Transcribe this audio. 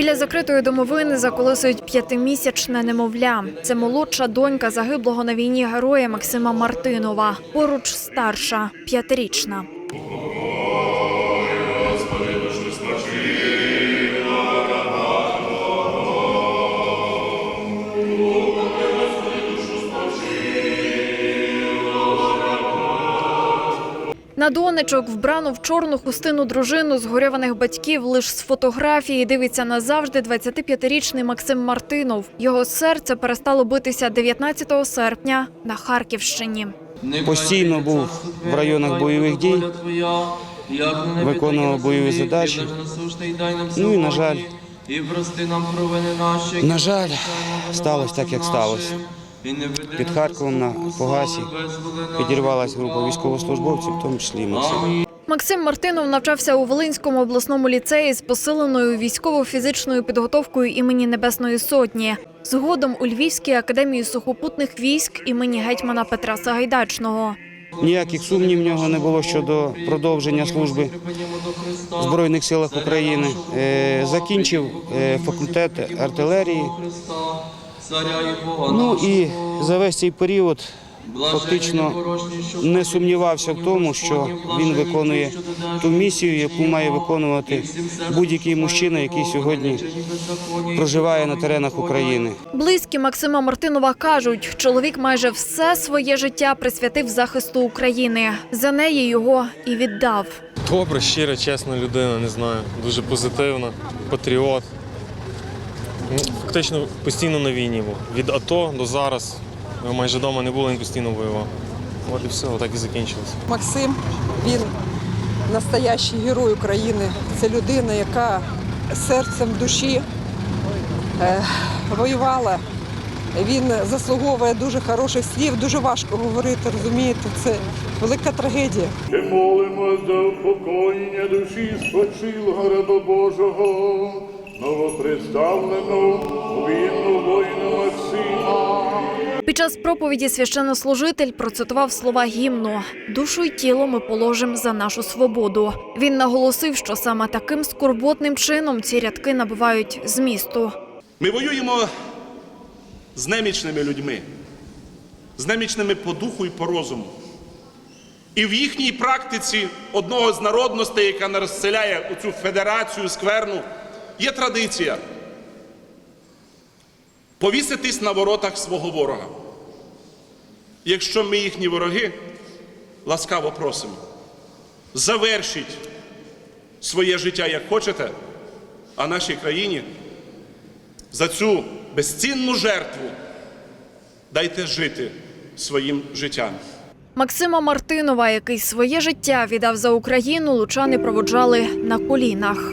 Біля закритої домовини заколисують п'ятимісячне немовля. Це молодша донька загиблого на війні героя Максима Мартинова. Поруч старша, п'ятирічна. Донечок, вбрану в чорну хустину дружину згорьованих батьків, лиш з фотографії дивиться назавжди 25-річний Максим Мартинов. Його серце перестало битися 19 серпня на Харківщині. Постійно був в районах бойових дій, виконував бойові задачі. Ну і, на жаль, на жаль, сталося так, як сталося. Під Харковом на Погасі підірвалася група військовослужбовців, в тому числі і Максим. Максим Мартинов навчався у Волинському обласному ліцеї з посиленою військово-фізичною підготовкою імені Небесної Сотні. Згодом у Львівській академії сухопутних військ імені гетьмана Петра Сагайдачного. Ніяких сумнів в нього не було щодо продовження служби в Збройних силах України. Е, Закінчив е, факультет артилерії. Царя і Бога Ну і за весь цей період фактично не сумнівався в тому, що він виконує ту місію, яку має виконувати будь-який мужчина, який сьогодні проживає на теренах України. Близькі Максима Мартинова кажуть, чоловік майже все своє життя присвятив захисту України. За неї його і віддав. Добра, щира, чесна людина, не знаю. Дуже позитивна, патріот. Ну, Фактично постійно на війні був. Від АТО до зараз. Ми майже вдома не було, він постійно воював. От і все, отак і закінчилось. Максим він настоящий герой України. Це людина, яка серцем душі е, воювала. Він заслуговує дуже хороших слів, дуже важко говорити, розумієте, це велика трагедія. Ще молимо за упокоєння душі спочилого раба Божого, новоприставленого у війну воїна Максима. Під час проповіді священнослужитель процитував слова гімну Душу й тіло ми положимо за нашу свободу. Він наголосив, що саме таким скорботним чином ці рядки набувають змісту. Ми воюємо з немічними людьми, з немічними по духу і по розуму. І в їхній практиці одного з народностей, яка не розселяє оцю федерацію скверну, є традиція повіситись на воротах свого ворога. Якщо ми їхні вороги, ласкаво просимо, завершіть своє життя як хочете, а нашій країні за цю безцінну жертву дайте жити своїм життям. Максима Мартинова, який своє життя віддав за Україну, лучани проводжали на колінах.